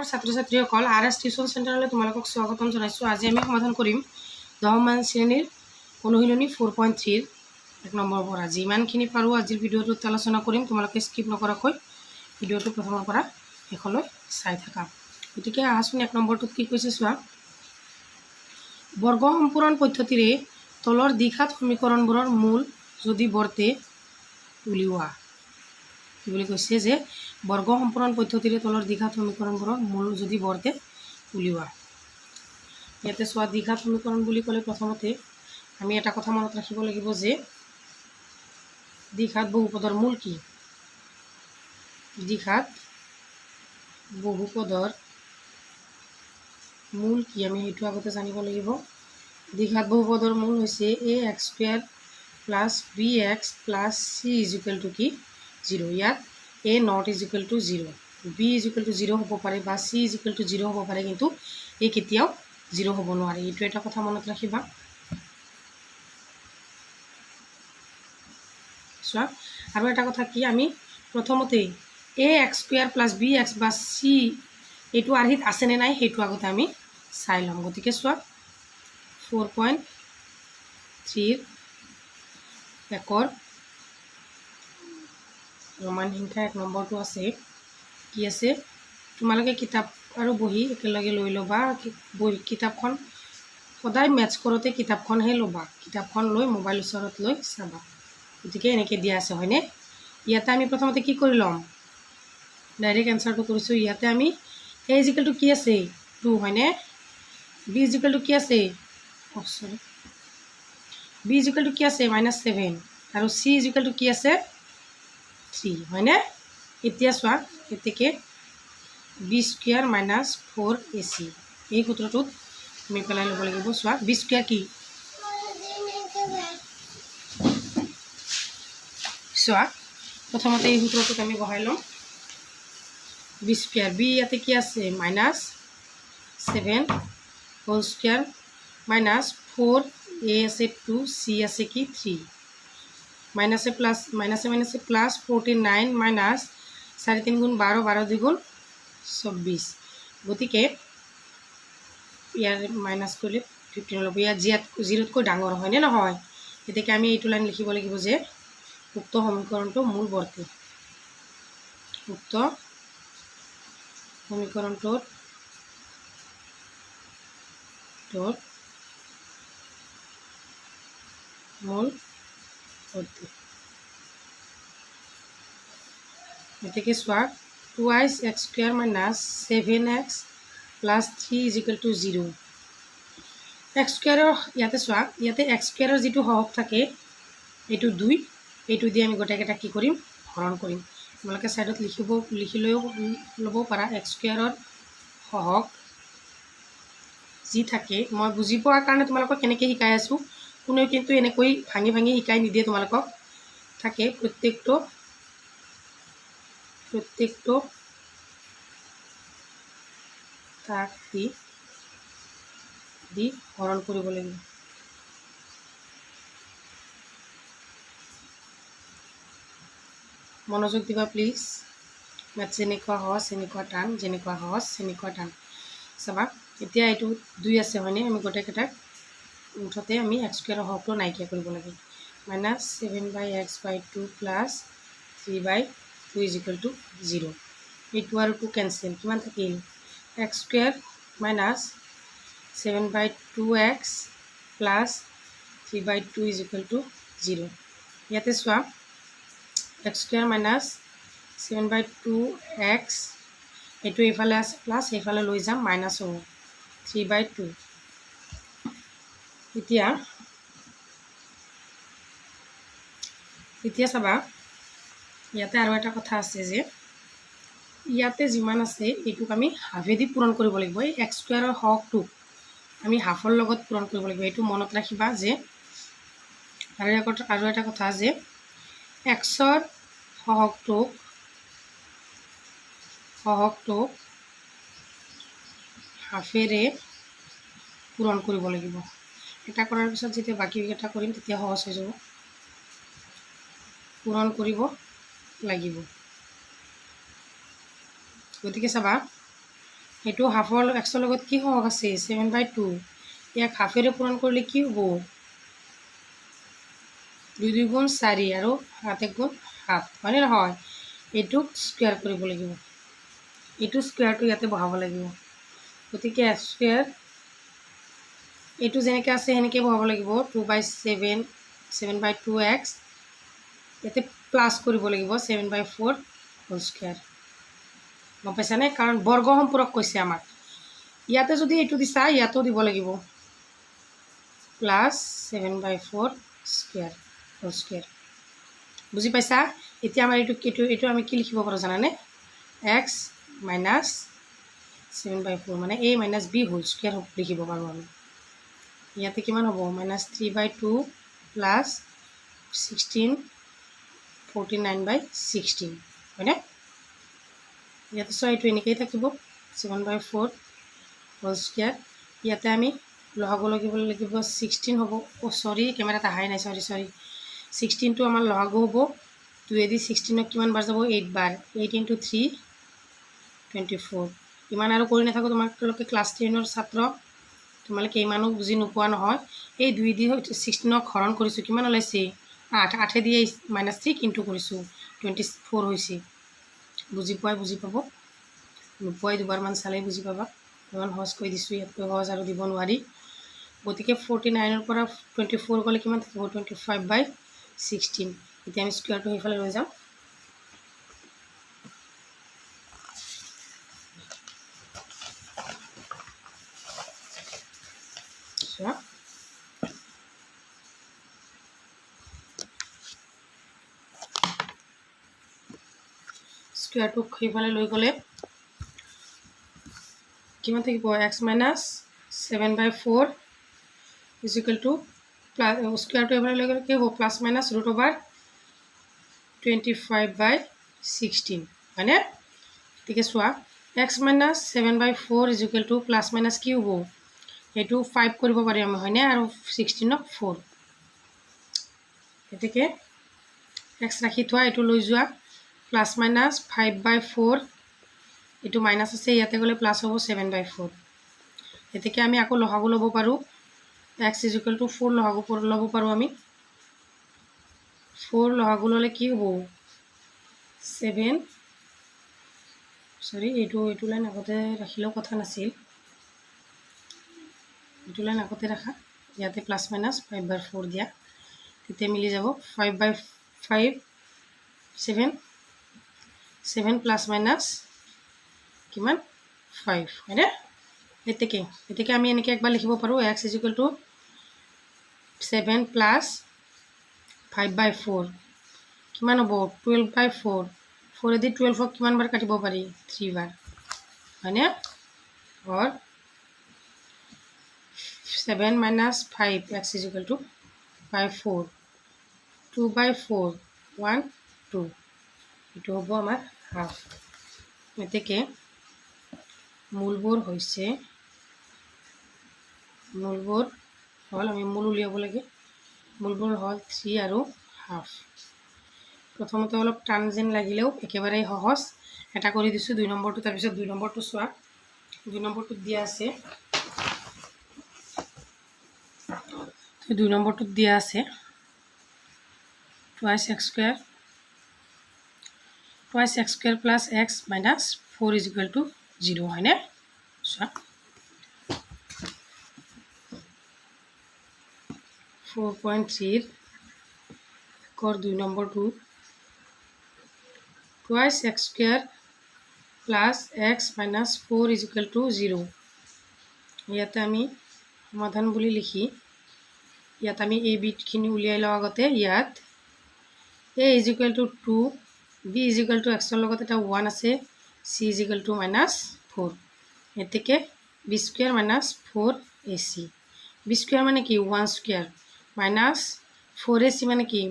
মোৰ ছাত্ৰ ছাত্ৰীসকল আৰ এছ টিউশ্যন চেণ্টাৰলৈ তোমালোকক স্বাগতম জনাইছোঁ। আজি আমি সমাধান কৰিম দহমান শ্ৰেণীৰ অনুশীলনী ফ'ৰ পইণ্ট থ্ৰীৰ এক নম্বৰৰ পৰা যিমানখিনি পাৰোঁ, আজিৰ ভিডিঅ'টোত আলোচনা কৰিম। তোমালোকে স্কিপ নকৰাকৈ ভিডিঅ'টো প্ৰথমৰ পৰা শেষলৈ চাই থাকা। গতিকে আহাচোন এক নম্বৰটোত কি কৈছে চোৱা। বৰ্গ সম্পূৰণ পদ্ধতিৰে তলৰ দ্বিঘাত সমীকৰণবোৰৰ মূল যদি বৰ্তে উলিওৱা। কি বুলি যে বৰ্গ সম্পূৰণ পদ্ধতিৰে তলৰ দ্বিঘাত সমীকৰণবোৰৰ মূল যদি বৰ্তে উলিওৱা। ইয়াতে চোৱা দ্বিঘাত সমীকৰণ বুলি ক'লে প্ৰথমতে আমি এটা কথা মনত ৰাখিব লাগিব যে দ্বিঘাত বহুপদৰ মূল কি? দ্বিঘাত বহুপদৰ মূল কি? আমি সেইটো আগতে জানিব লাগিব। দ্বিঘাত বহুপদৰ মূল হৈছে a x square plus b x plus c equal to কি? জিৰ' ইয়াত a not equal to zero' b equal to zero' হ'ব পাৰে বা চি ইজুকেল টু জিৰ' হ'ব পাৰে কিন্তু এই কেতিয়াও জিৰ' হ'ব নোৱাৰে। এইটো এটা কথা মনত ৰাখিবা। চোৱা, আৰু এটা কথা কি আমি প্ৰথমতে a x square plus b x বা চি, এইটো আৰ্হিত আছেনে নাই সেইটো আগতে আমি চাই ল'ম। গতিকে চোৱা, ফ'ৰ পইণ্ট থ্ৰীৰ একৰ ৰোমান সংখ্যা এক নম্বৰটো আছে। কি আছে? তোমালোকে কিতাপ আৰু বহি একেলগে লৈ ল'বা। বহি, কিতাপখন, সদায় মেথছ কৰোঁতে কিতাপখনহে ল'বা। কিতাপখন লৈ মোবাইল ওচৰত লৈ চাবা। গতিকে এনেকৈ দিয়া আছে, হয়নে? ইয়াতে আমি প্ৰথমতে কি কৰি ল'ম? ডাইৰেক্ট এনচাৰটো কৰিছোঁ। ইয়াতে আমি এ ইজিকেলটো কি আছে? টু হয়নে? বি ইজিকেলটো কি আছে? চৰি বি ইজিকেলটো কি আছে? মাইনাছ ছেভেন আৰু চি ইজিকেলটো কি আছে? থ্ৰী হয়নে? এতিয়া চোৱা গতিকে b square minus four a c. এই সূত্ৰটোত আমি পেলাই ল'ব লাগিব, চোৱা, বি স্কুৱেৰ কি? চোৱা, প্ৰথমতে এই সূত্ৰটোত আমি বহাই ল'ম। বি স্কুৱেৰ বি ইয়াতে কি আছে? Minus seven whole square minus four a আছে টু, চি আছে কি? থ্ৰী। মাইনাছে প্লাছ মাইনাছে মাইনাছে প্লাছ ফৰ্টি নাইন মাইনাছ চাৰি তিনি গুণ বাৰ বাৰ দুই গুণ চৌব্বিছ গতিকে ইয়াৰ মাইনাছ কৰিলে ফিফটিন ল'ব ইয়াত জিয়াত জিৰ'তকৈ ডাঙৰ হয়নে নহয়? গতিকে আমি এইটো লাইন লিখিব লাগিব যে উক্ত সমীকৰণটো মূল বৰ্তি। উক্ত সমীকৰণটোত, টোত মূল বৰ্তি গতিকে চোৱা twice x square minus seven x plus three equal to zero' x স্কুৱেৰৰ ইয়াতে চোৱা ইয়াতে এক্স স্কুৱেৰৰ যিটো সহগ থাকে, এইটো দুই, এইটো দি আমি গোটেইকেইটা কি কৰিম? হৰণ কৰিম। তোমালোকে ছাইডত লিখিব, লিখি লৈও ল'ব পাৰা এক্স স্কুৱেৰৰ সহগ যি থাকে। মই বুজি পোৱাৰ কাৰণে তোমালোকক কেনেকৈ শিকাই আছোঁ। কোনেও কিন্তু এনেকৈ ভাঙি ভাঙি শিকাই নিদিয়ে তোমালোকক। থাকে প্ৰত্যেকটো প্ৰত্যেকটো। তাক দি দি হৰণ কৰিব লাগিব। মনোযোগ দিবা প্লিজ। মেথ যেনেকুৱা সহজ, সেনেকুৱা টান, যেনেকুৱা সহজ, সেনেকুৱা টান। চাবা, এতিয়া এইটো দুই আছে হয়নে? আমি গোটেইকেইটাক মুঠতে আমি এক্স স্কুৱেৰৰ সহগটো নাইকিয়া কৰিব লাগে minus seven by x by two plus three by two is equal to zero' এইটো আৰু টু কেঞ্চেল কিমান থাকিল x square minus seven by two x plus three by two is equal to zero' ইয়াতে চোৱা, x square minus seven by two x, এইটো এইফালে আছে plus সেইফালে লৈ যাম, মাইনাছ হ'ব। Three by two. এতিয়া এতিয়া চাবা, ইয়াতে আৰু এটা কথা আছে যে, ইয়াতে যিমান আছে, এইটোক আমি হাফেদি পূৰণ কৰিব লাগিব। এই এক্স স্কুৱেৰৰ হকটোক আমি হাফৰ লগত পূৰণ কৰিব লাগিব। এইটো মনত ৰাখিবা যে, আৰু এটা আৰু এটা কথা যে, এক্সৰ সহগটোক সহগটোক হাফেৰে পূৰণ কৰিব লাগিব। এটা কৰাৰ পিছত যেতিয়া বাকীকেইটা কৰিম, তেতিয়া সহজ হৈ যাব। পূৰণ কৰিব লাগিব। গতিকে চাবা সেইটো হাফৰ এক্সৰ লগত কি সহগ আছে? ছেভেন বাই টু ইয়াক হাফেৰে পূৰণ কৰিলে কি হ'ব? দুই দুই গুণ চাৰি আৰু সাত এক গুণ সাত। হয়নে নহয়? এইটোক স্কুৱেৰ কৰিব লাগিব। এইটো স্কুৱেৰটো ইয়াতে বহাব লাগিব। গতিকে স্কুৱেৰ এইটো যেনেকৈ আছে, সেনেকৈ বহাব লাগিব। Two by seven seven by two x ইয়াতে প্লাছ কৰিব লাগিব seven by four whole square গম পাইছানে কাৰণ বৰ্গ সম্পূৰক কৈছে আমাক। ইয়াতে যদি এইটো দিছা ইয়াতো দিব লাগিব। Plus seven by four square whole square বুজি পাইছা? এতিয়া আমাৰ এইটো এইটো এইটো আমি কি লিখিব পাৰোঁ জানানে? X minus seven by four মানে a minus b whole square লিখিব পাৰোঁ আমি। ইয়াতে কিমান হ'ব? Minus three by two plus sixteen forty nine by sixteen হয়নে? ইয়াতে চোৱা এইটো এনেকৈয়ে থাকিব। Seven by four whole square ইয়াতে আমি লহাব লাগিব লাগিব ছিক্সটিন হ'ব। অ' চৰি কেমেৰাত অহাই নাই চৰি চৰি ছিক্সটিনটো আমাৰ লহাগু হ'ব। টুৱেদি ছিক্সটিনক কিমান বাৰ যাব? এইট বাৰ। Eight into three twenty four ইমান আৰু কৰি নাথাকোঁ তোমালোকে ক্লাছ টেনৰ ছাত্ৰ। তোমালোকে ইমানো বুজি নোপোৱা নহয়। এই দুই দি ছিক্সটিনক হৰণ কৰিছোঁ। কিমান ওলাইছে? আঠ আঠেদি এই মাইনাছ থ্ৰী কিন্তু কৰিছোঁ। টুৱেণ্টি ফ'ৰ হৈছে। বুজি পোৱাই বুজি পাব। নোপোৱাই দুবাৰমান চালেই বুজি পাবা। ইমান সহজ কৰি দিছোঁ, ইয়াতকৈ সহজ আৰু দিব নোৱাৰি। গতিকে ফৰ্টি নাইনৰ পৰা টুৱেণ্টি ফ'ৰ গ'লে কিমান থাকিব? টুৱেণ্টি ফাইভ বাই ছিক্সটিন এতিয়া আমি স্কুৱেৰটো সেইফালে লৈ চোৱা স্কুৱেৰটোক সেইফালে লৈ গ'লে কিমান থাকিব? X minus seven by four equal to plus স্কুৱেৰটো এইফালে লৈ গ'লে কি হ'ব plus minus root over twenty five by sixteen হয়নে গতিকে চোৱা x minus seven by four equal to plus minus কি হ'ব সেইটো ফাইভ কৰিব পাৰিম আমি, হয়নে? আৰু ছিক্সটিনক ফ'ৰ গতিকে এক্স ৰাখি থোৱা, এইটো লৈ যোৱা। Plus minus five by four এইটো মাইনাছ আছে, ইয়াতে গ'লে প্লাছ হ'ব ছেভেন বাই ফ'ৰ গতিকে আমি আকৌ লহাগু ল'ব পাৰোঁ। এক্স ইজুকেল টু ফ'ৰ লহাগু ল'ব পাৰোঁ আমি। ফ'ৰ লহাগু ল'লে কি হ'ব? ছেভেন চৰি এইটো এইটো লাইন আগতে ৰাখিলেও কথা নাছিল। এইটো লাইন আগতে ৰাখা ইয়াতে plus minus five by four দিয়া। তেতিয়া মিলি যাব। Five by five seven seven plus minus কিমান? ফাইভ হয়নে? এতেকে এতেকে আমি এনেকৈ একবাৰ লিখিব পাৰোঁ। X equal to seven plus five by four কিমান হ'ব? টুৱেল্ভ বাই ফ'ৰ ফ'ৰেদি টুৱেল্ভক কিমান বাৰ কাটিব পাৰি? থ্ৰী হয়নে? Or seven minus five X equal two by four two by four one two এইটো হ'ব আমাৰ হাফ গতিকে মূলবোৰ হৈছে মূলবোৰ হ'ল, আমি মূল উলিয়াব লাগে মূলবোৰ হ'ল থ্ৰী আৰু হাফ প্ৰথমতে অলপ টান যেন লাগিলেও একেবাৰে সহজ। এটা কৰি দিছোঁ দুই নম্বৰটো, তাৰপিছত দুই নম্বৰটো চোৱা। দুই নম্বৰটোত দিয়া আছে দুই নম্বৰটোত দিয়া আছে। Twice X square twice X square plus X minus four is to zero' হয়নে চোৱা ফ'ৰ পইণ্ট থ্ৰীৰ একৰ দুই নম্বৰটো twice X square plus X minus four is to zero' ইয়াতে আমি সমাধান বুলি লিখি। ইয়াত আমি এই বিটখিনি উলিয়াই লওঁ আগতে, ইয়াত। A is equal to two B is equal to এক্সৰ লগত এটা ওৱান আছে C is equal to minus four গতিকে B square minus four A C B square মানে কি? One square minus four A C মানে কি?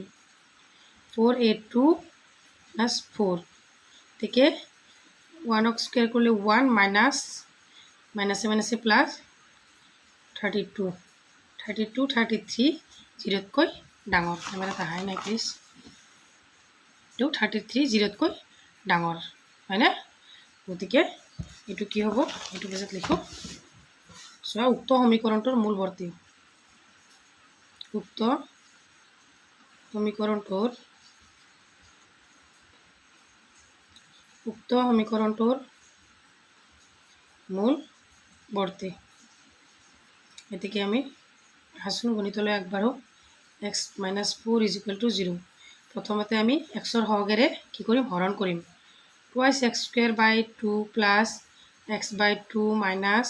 Four A two plus four গতিকে ওৱানক স্কুৱেৰ কৰিলে ওৱান মাইনাছ মাইনাছে মাইনাছে plus thirty two thirty two thirty three জিৰ'তকৈ ডাঙৰ কেমেৰাত অহাই নাই প্লিজ এইটো থাৰ্টি থ্ৰী জিৰ'তকৈ ডাঙৰ হয়নে গতিকে এইটো কি হ'ব এইটো পিছত লিখোঁ চোৱা উক্ত সমীকৰণটোৰ মূলৱৰ্তী উক্ত সমীকৰণটোৰ উক্ত সমীকৰণটোৰ মূল বৰ্তী এতেকে আমি আসুন গণিতলৈ আগবাঢ়োঁ। X minus four is equal to zero' প্ৰথমতে আমি এক্সৰ সহগেৰে কি কৰিম? হৰণ কৰিম। Twice X square by two plus X by two minus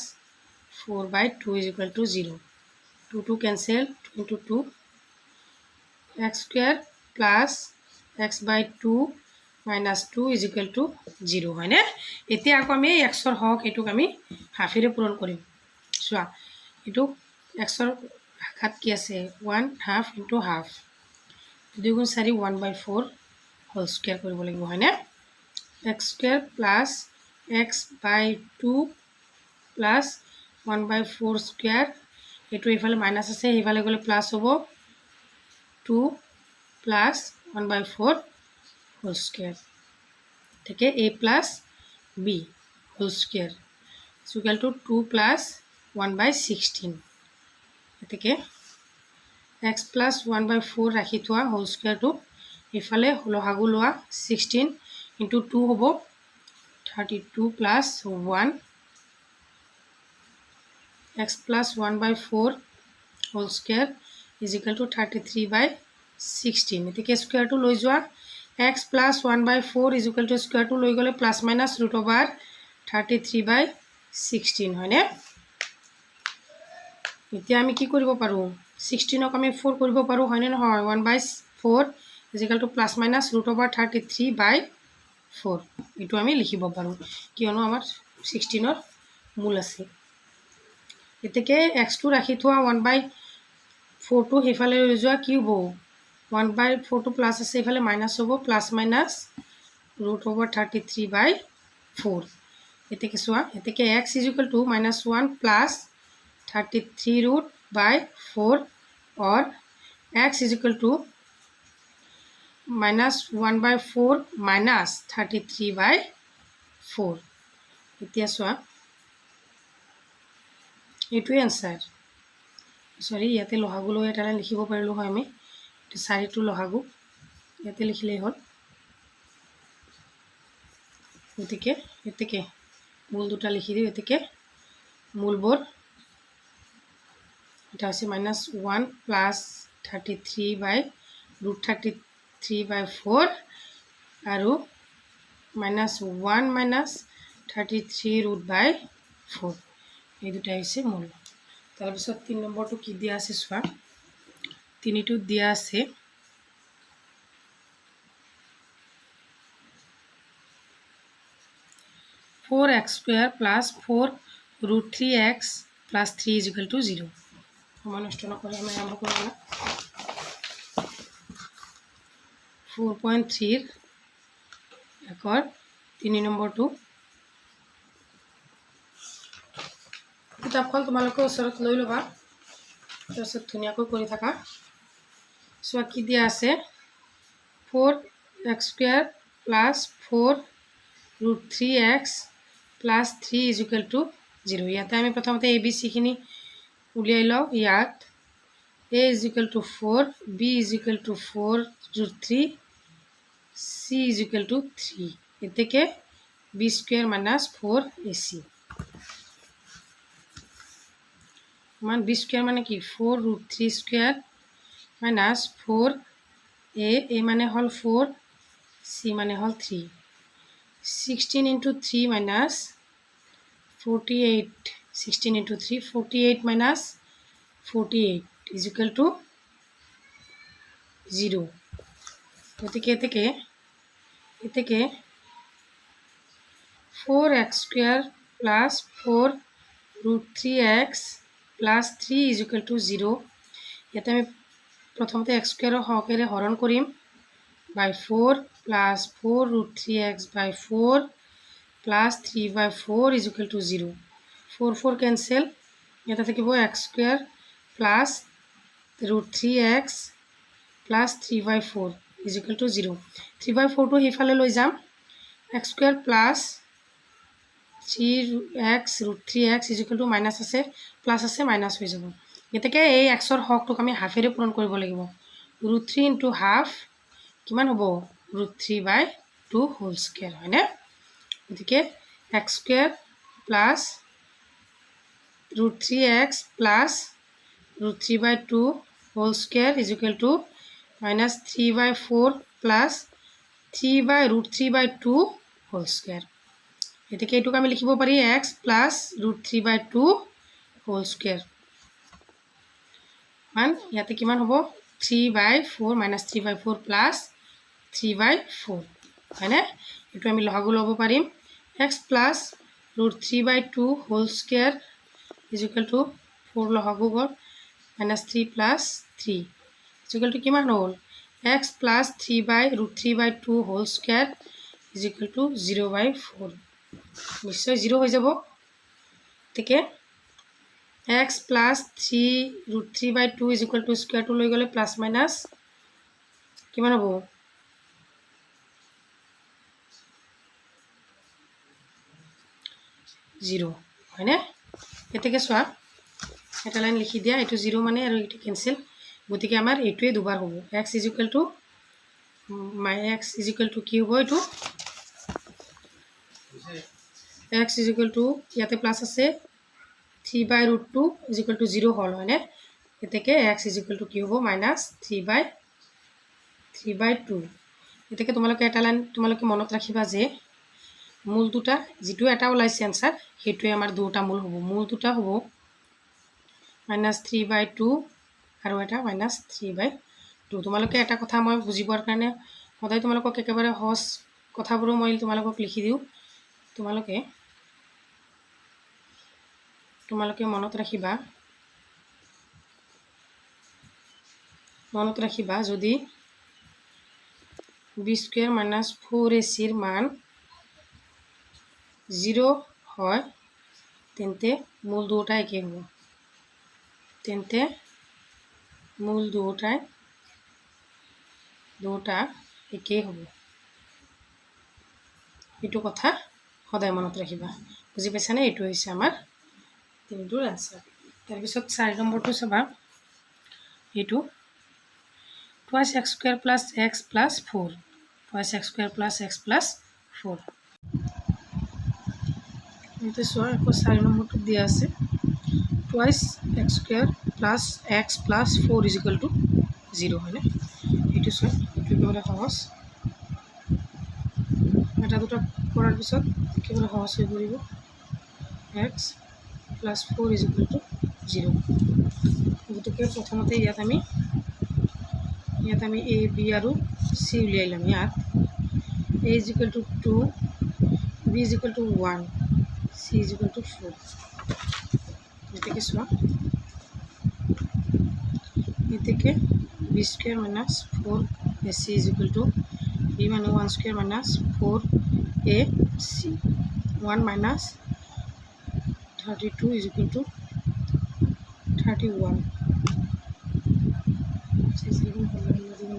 four by two is equal to zero' two two cancel two into two X square plus X by two minus two is equal to zero' হয়নে? এতিয়া আকৌ আমি এক্সৰ হওক এইটোক আমি হাফেৰে পূৰণ কৰিম। চোৱা, এইটো এক্সৰ শাখাত কি আছে? ওৱান হাফ ইণ্টু হাফ দুই গুণ চাৰি one by four whole square কৰিব লাগিব, হয়নে? X square plus X by two plus one by four square এইটো এইফালে মাইনাছ আছে, সেইফালে গ'লে প্লাছ হ'ব। Two plus one by four whole square গতিকে A plus B whole square equal to two plus one by sixteen গতিকে X plus one by four ৰাখি থোৱা হোল স্কুৱেৰটো ইফালে লহাগু লোৱা ছিক্সটিন ইণ্টু টু হ'ব thirty two plus one X plus one by four whole square equal to thirty three by sixteen গতিকে স্কুৱেৰটো লৈ যোৱা। X plus one by four equal to স্কুৱেৰটো লৈ গ'লে plus minus root over thirty three by sixteen হয়নে? এতিয়া আমি কি কৰিব পাৰোঁ? ছিক্সটিনক আমি ফ'ৰ কৰিব পাৰোঁ, হয়নে নহয়? One by four equal to plus minus root over thirty three by four এইটো আমি লিখিব পাৰোঁ। কিয়নো আমাৰ ছিক্সটিনৰ মূল আছে। গতিকে এক্সটো ৰাখি থোৱা ওৱান বাই ফ'ৰটো সেইফালে লৈ যোৱা কি হ'ব? ওৱান বাই ফ'ৰটো প্লাছ আছে এইফালে মাইনাছ হ'ব plus minus root over thirty three by four এতেকে চোৱা এতেকে X equal to minus one plus thirty three root by four or X equal to minus one by four minus thirty three by four এতিয়া চোৱা এইটোৱে answer sorry ইয়াতে লহাগু লৈ এটা লিখিব পাৰিলোঁ হয় আমি। চাৰিটো লহাগু ইয়াতে লিখিলেই হ'ল। গতিকে এতেকে মূল দুটা লিখি দিওঁ। এতেকে মূলবোৰ এটা হৈছে minus one plus thirty three by root thirty three by four আৰু minus one minus thirty three root by four এই দুটা হৈছে মূল তাৰপিছত তিনি নম্বৰটো কি দিয়া আছে চোৱা তিনিটোত দিয়া আছে four X square plus four root three X plus three equal to zero' সময় নষ্ট নকৰি আমি আৰম্ভ কৰোঁ না। ফ'ৰ পইণ্ট থ্ৰীৰ একৰ তিনি নম্বৰটো কিতাপখন তোমালোকে ওচৰত লৈ ল'বা। তাৰপিছত ধুনীয়াকৈ কৰি থাকা। চোৱা কি দিয়া আছে। Four X square plus four root three X plus three equal to zero' ইয়াতে আমি প্ৰথমতে এ বি চিখিনি উলিয়াই লওঁ ইয়াত A is equal to four B is equal to four root three C equal to three এতেকে B square minus four A C মান B square মানে কি? Four root three square minus four A A মানে হ'ল four C মানে হ'ল three sixteen into three minus forty eight sixteen into three forty eight minus forty eight equal to zero' গতিকে এতেকে এতেকে four X square plus four root three X plus three equal to zero' ইয়াতে আমি প্ৰথমতে X স্কুৱেৰৰ সহকেৰে হৰণ কৰিম by four plus four root three X by four plus three by four equal to zero' four four cancel ইয়াতে থাকিব X square plus root three X plus three by four equal to zero' three by ফ'ৰটো সেইফালে লৈ যাম। X square plus three X root three X equal to minus আছে plus আছে minus হৈ যাব। গতিকে এই এক্সৰ হকটোক আমি হাফেৰে পূৰণ কৰিব লাগিব। ৰুট থ্ৰী ইনটু হাফ কিমান হ'ব? Root three by two whole square হয়নে? গতিকে X square plus root three X plus root three by two whole square equal to minus three by four plus three by root three by two whole square গতিকে এইটোক আমি লিখিব পাৰি X plus root three by two whole square মান ইয়াতে কিমান হ'ব? Three by four minus three by four plus three by four হয়নে? এইটো আমি লহাগু ল'ব পাৰিম X plus root three by two whole square equal to four লহাগু goal minus three plus three equal to কিমান হ'ল X plus three by root three by two whole square equal to zero' by four নিশ্চয় zero' হৈ যাব। গতিকে X plus three root three by two is equal to স্কুৱেৰটো লৈ গ'লে plus minus কিমান হ'ব জিৰ' হয়নে গতিকে চোৱা। এটা লাইন লিখি দিয়া, এইটো জিৰ' মানে আৰু এইটো কেঞ্চেল গতিকে আমাৰ এইটোৱে দুবাৰ হ'ব। X is to my X is to কি হ'ব এইটো? এক্স ইজ টু ইয়াতে প্লাছ আছে। Three by root two is equal to zero' হ'ল, হয়নে? গতিকে এক্স ইজ টু কি হ'ব? Minus three by three by two গতিকে তোমালোকে এটা লাইন, তোমালোকে মনত ৰাখিবা যে মূল দুটা, যিটো এটা ওলাইছে এনচাৰ সেইটোৱে আমাৰ দুটা মূল হ'ব। মূল দুটা হ'ব মাইনাছ থ্ৰী বাই টু আৰু এটা মাইনাছ থ্ৰী বাই টু তোমালোকে এটা কথা মই বুজি পোৱাৰ কাৰণে সদায় তোমালোকক একেবাৰে সহজ কথাবোৰো মই তোমালোকক লিখি দিওঁ। তোমালোকে তোমালোকে মনত ৰাখিবা মনত ৰাখিবা যদি B square minus four A চিৰ মান জিৰ' হয়, তেন্তে মূল দুয়োটা একেই হ'ব। তেন্তে মূল দুয়োটাই, দুয়োটা একেই হ'ব। এইটো কথা সদায় মনত ৰাখিবা। বুজি পাইছানে? এইটো হৈছে আমাৰ তিনিটোৰ এনচাৰ তাৰপিছত চাৰি নম্বৰটো চাবা। এইটো twice X square plus X plus four twice X square plus X plus four এইটো চোৱা আকৌ চাৰি নম্বৰটোত দিয়া আছে। Twice X square plus X plus four is to zero' হয়নে এইটো চোৱা এইটো একেবাৰে সহজ এটা দুটা কৰাৰ পিছত একেবাৰে সহজ হৈ পৰিব X plus four is to zero' গতিকে প্ৰথমতে ইয়াত আমি ইয়াত আমি এ বি আৰু চি উলিয়াই ল'ম ইয়াত A is to two B is to one C is equal to four গতিকে চোৱা গতিকে B square minus four A C is equal to B মানে one square minus four A C one minus thirty two is equal to one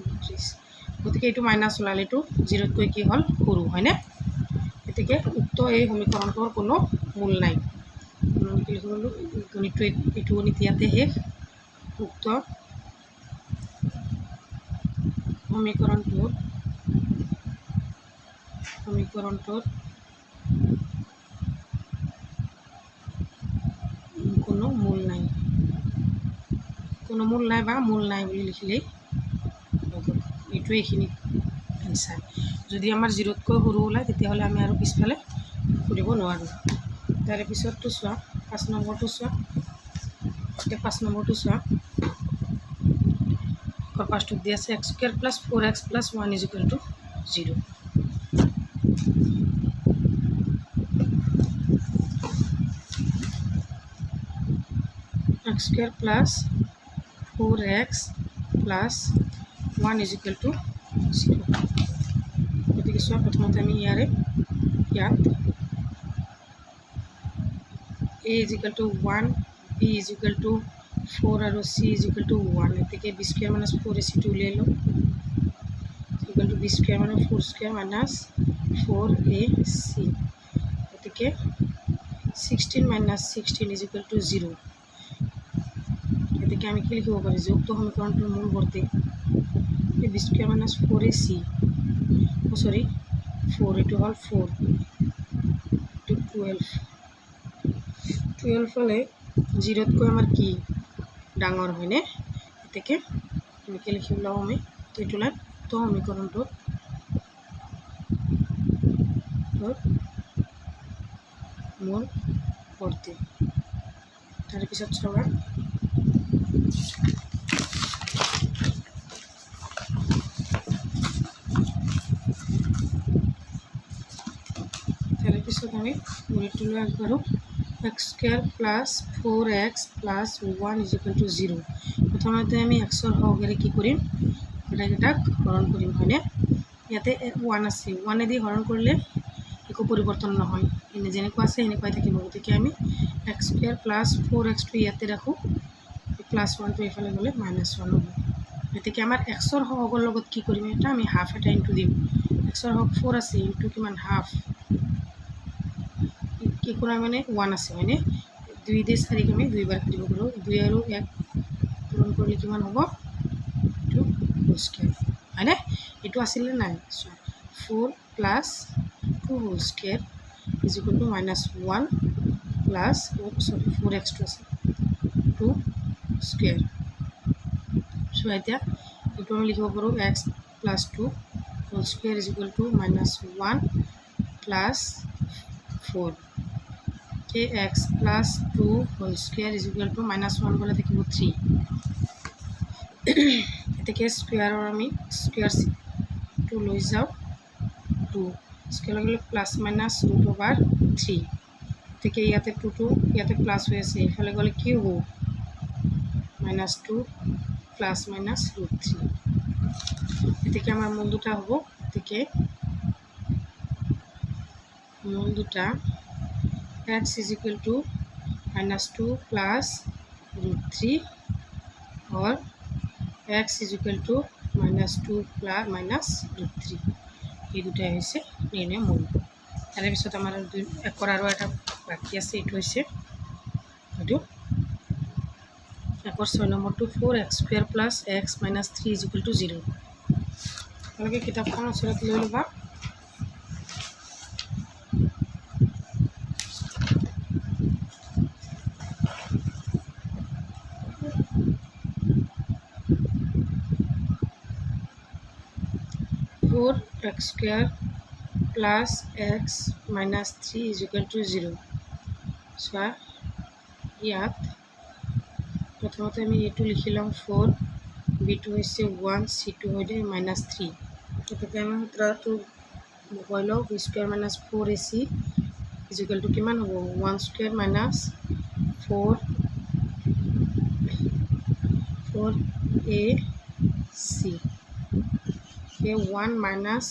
বত্ৰিছ গতিকে এইটো minus ওলালে এইটো জিৰ'তকৈ কি হ'ল? সৰু, হয়নে? গতিকে উক্ত এই সমীকৰণটোৰ কোনো মূল নাই। গণিতটো এইটো গণিত ইয়াতে শেষ। উক্ত সমীকৰণটোৰ সমীকৰণটোৰ কোনো মূল নাই। কোনো মূল নাই বা মূল নাই বুলি লিখিলেই হৈ গ'ল এইখিনি যদি আমাৰ জিৰ'তকৈ সৰু ওলায়, তেতিয়াহ'লে আমি আৰু পিছফালে ফুৰিব নোৱাৰোঁ। তাৰে পিছততো চোৱা, পাঁচ নম্বৰটো চোৱা। এতিয়া পাঁচ নম্বৰটো চোৱা। পাঁচটোত দি আছে X square plus four X plus one is to zero' X square plus four X plus one is equal to গতিকে চোৱা প্ৰথমতে আমি ইয়াৰে ইয়াত। A is equal to one B is equal to four আৰু C is equal to one গতিকে B square minus four A চিটো উলিয়াই লওঁ ইকুৱেল টু বি স্কুৱেৰ মানে four square minus four A C গতিকে sixteen minus sixteen is equal to zero এদিকে আমি কি লিখব? পারি যুক্ত সমীকরণটির মূল ভর্তি square minus four A C oh sorry four এইটো হ'ল ফোর টু টুৱেল্ভ টুৱেল্ভ হ'লে জিৰ'তকৈ আমাৰ কি? ডাঙৰ হয়নে গতিকে এনেকৈ লিখি ওলাওঁ আমি? তো এইটো লাইন তো সমীকৰণটোত মূল ভৰ্তি তাৰপিছত চাবা তাৰপিছত আমি মূলটো লৈ আগবাঢ়োঁ X square plus four X plus one is equal to zero' প্ৰথমতে আমি এক্সৰ সহকাৰে কি কৰিম গোটেইকেইটাক হৰণ কৰিম হয়নে ইয়াতে ওৱান আছে। ওৱানেদি হৰণ কৰিলে একো পৰিৱৰ্তন নহয় এনে যেনেকুৱা আছে সেনেকুৱাই থাকিব। গতিকে আমি এক্স স্কুৱেৰ প্লাছ ফ'ৰ এক্সটো ইয়াতে ৰাখোঁ প্লাছ ওৱানটো এইফালে গ'লে মাইনাছ ওৱান হ'ব। গতিকে আমাৰ এক্সৰ সহগৰ লগত কি কৰিম? এটা আমি হাফ এটা ইনটু দিম। এক্সৰ সহগ ফ'ৰ আছে। ইনটু কিমান? হাফ কি কৰা মানে? ওৱান আছে হয়নে দুই দি চাৰিক আমি দুইবাৰ কাটিব পাৰোঁ দুই আৰু এক পূৰণ কৰিলে কিমান হ'ব? এইটো হোল স্কুৱেৰ হয়নে? এইটো আছিলে নাই চোৱা four plus two whole square is equal to minus one plus sorry four এক্সটো আছে। টু স্কুৱেৰ চোৱা এতিয়া এইটো আমি লিখিব পাৰোঁ X plus two whole square is equal to minus one plus four K X plus two whole square is equal to minus one গ'লে থাকিব three গতিকে স্কুৱেৰৰ আমি স্কুৱেৰ টু লৈ যাওঁ। টু। স্কুৱেৰ লগে লগে plus minus root over three. গতিকে ইয়াতে টুটো ইয়াতে প্লাছ হৈ আছে। এইফালে গ'লে কি হ'ব? Minus two plus minus root three. গতিকে আমাৰ মূল দুটা হ'ব। গতিকে মূল দুটা x is equal to minus 2 plus root 3 or x is equal to minus 2 plus minus root 3 এই দুটাই হৈছে নিৰ্ণয় মূল। তাৰে পিছত আমাৰ দুই একৰ আৰু এটা বাকী আছে এইটো হৈছে এইটো একৰ ছয় নম্বৰটো four X square plus X minus three is equal to zero' তোমালোকে কিতাপখন ওচৰত লৈ ল'বা square plus X minus three is equal to zero' চোৱা ইয়াত প্ৰথমতে আমি এইটো লিখি ল'ম ফ'ৰ বিটো হৈছে ওৱান চিটো হৈ যায় মাইনাছ থ্ৰী গতিকে আমি সূত্ৰটো বহুৱাই লওঁ B square minus four A C is equal to কিমান হ'ব? One square minus four four A C সেই ওৱান মাইনাছ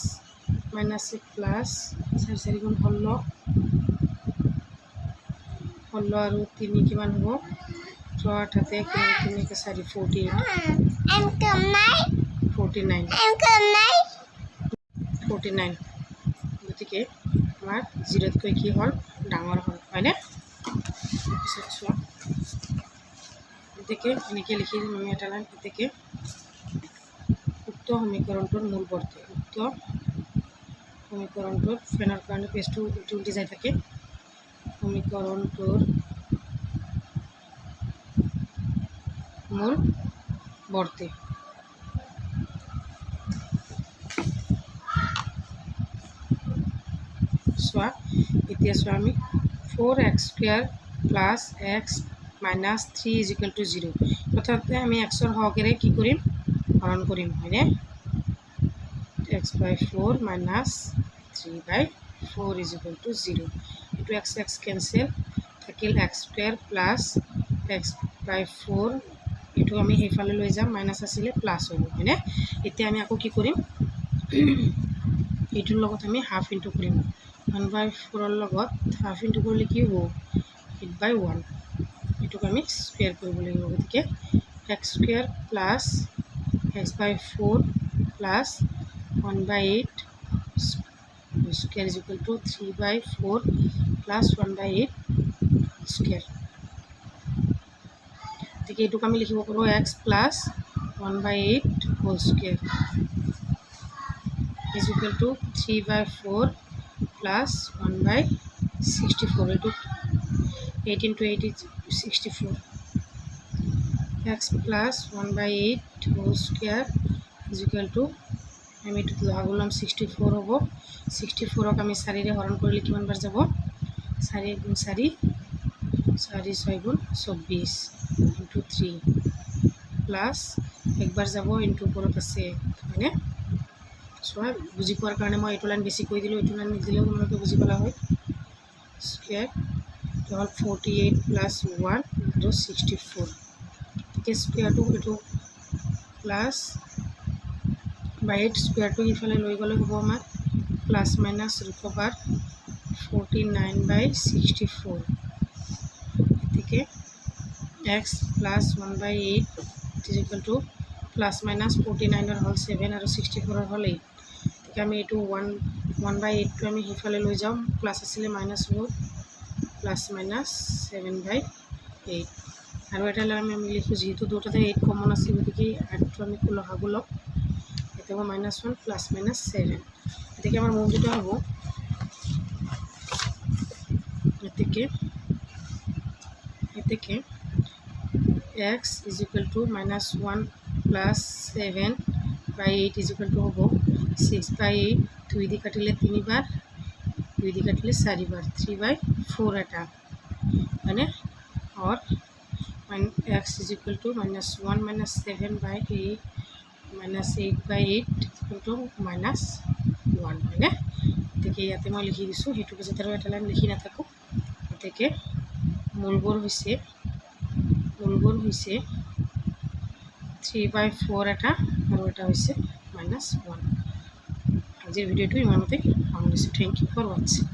মাইনাছ প্লাছ চাৰি চাৰিগুণ ষোল্ল। ষোল্ল আৰু তিনি কিমান হ'ব? ওঠৰ আঠাতে কিমান তিনিকে চাৰি forty eight forty nine forty nine গতিকে আমাৰ জিৰ'তকৈ কি হ'ল? ডাঙৰ হ'ল, হয়নে? তাৰপিছত চোৱা। গতিকে এনেকৈ লিখি দিম আমি এটা লাইন, গতিকে উক্ত সমীকৰণটোৰ মূল বৰ্তি উক্ত সমীকৰণটোৰ ফেনৰ কাৰণে পেজটো উল্টি উল্টি যাই থাকে। সমীকৰণটোৰ মূল বৰ্তি চোৱা এতিয়া চোৱা আমি four x square plus x minus three is equal to zero' প্ৰথমতে আমি এক্সৰ সহকাৰে কি কৰিম? হৰণ কৰিম হয়নে x by four minus three by four is equal to zero' এইটো এক্স এক্স কেঞ্চেল থাকিল x square plus x by four এইটো আমি সেইফালে লৈ যাম মাইনাছ আছিলে প্লাছ হ'ব হয়নে এতিয়া আমি আকৌ কি কৰিম? এইটোৰ লগত আমি হাফ ইনটু কৰিম। ওৱান বাই ফ'ৰৰ লগত হাফ ইনটু কৰিলে কি হ'ব? এইট বাই ওৱান এইটোক আমি স্কুৱেৰ কৰিব লাগিব, গতিকে x square plus x by four plus one by eight square is equal to three by four plus one by eight square গতিকে এইটোক আমি লিখিব পাৰোঁ x plus one by eight whole square is equal to three by four plus one by sixty four এইটো eight into eight is sixty four x plus one by eight whole square is equal to আমি এইটোত লগাব ল'ম sixty four হ'ব। Sixty ফ'ৰক আমি চাৰিৰে হৰণ কৰিলে কিমান বাৰ যাব? চাৰি গুণ চাৰি চাৰি ছয় গুণ চৌব্বিছ ইণ্টু থ্ৰী প্লাছ একবাৰ যাব ইণ্টু ওপৰত আছে, হয়নে? চোৱা, বুজি পোৱাৰ কাৰণে মই এইটো লাইন বেছি কৈ দিলোঁ, এইটো লাইন নিদিলেও তোমালোকে বুজি পালা হয়। স্কুৱেৰ এইটো হ'ল ফৰ্টি এইট প্লাছ ওৱান আৰু ছিক্সটি ফ'ৰ গতিকে স্কুৱেৰটো এইটো প্লাছ বাই এইট স্কুৱেৰটো সিফালে লৈ গ'লে হ'ব আমাৰ plus minus root over forty nine by sixty four. গতিকে x plus one by eight is equal plus minus forty নাইনৰ হ'ল ছেভেন আৰু ছিক্সটি ফ'ৰৰ হ'ল এইট। গতিকে আমি এইটো ওৱান ওৱান বাই এইটটো আমি সিফালে লৈ যাওঁ প্লাছ আছিলে মাইনাছ হ'ব plus minus seven by eight. আৰু এটা আমি আমি লিখোঁ যিহেতু দুটাতে এইট কমন আছে, গতিকে আঠটো আমি লগাব ল'ম এতিয়া হ'ব minus one plus minus seven গতিকে আমাৰ মূলটোতো হ'ব। গতিকে গতিকে x is equal to minus one plus seven by eight is equal to হ'ব ছিক্স বাই এইট দুই দি কাটিলে তিনিবাৰ, দুই দি কাটিলে চাৰিবাৰ। থ্ৰী বাই ফ'ৰ এটা। হয়নে or x is equal to minus one minus seven by eight minus eight by eight equal to minus one হয়নে গতিকে ইয়াতে মই লিখি দিছোঁ, সেইটো যাতে আৰু এটা লাইন লিখি নাথাকোঁ। গতিকে মূলবোৰ হৈছে মূলবোৰ হৈছে থ্ৰী বাই ফ'ৰ এটা আৰু এটা হৈছে মাইনাছ ওৱান আজিৰ ভিডিঅ'টো ইমানতে সামৰিছোঁ। Thank you for ৱাটছিং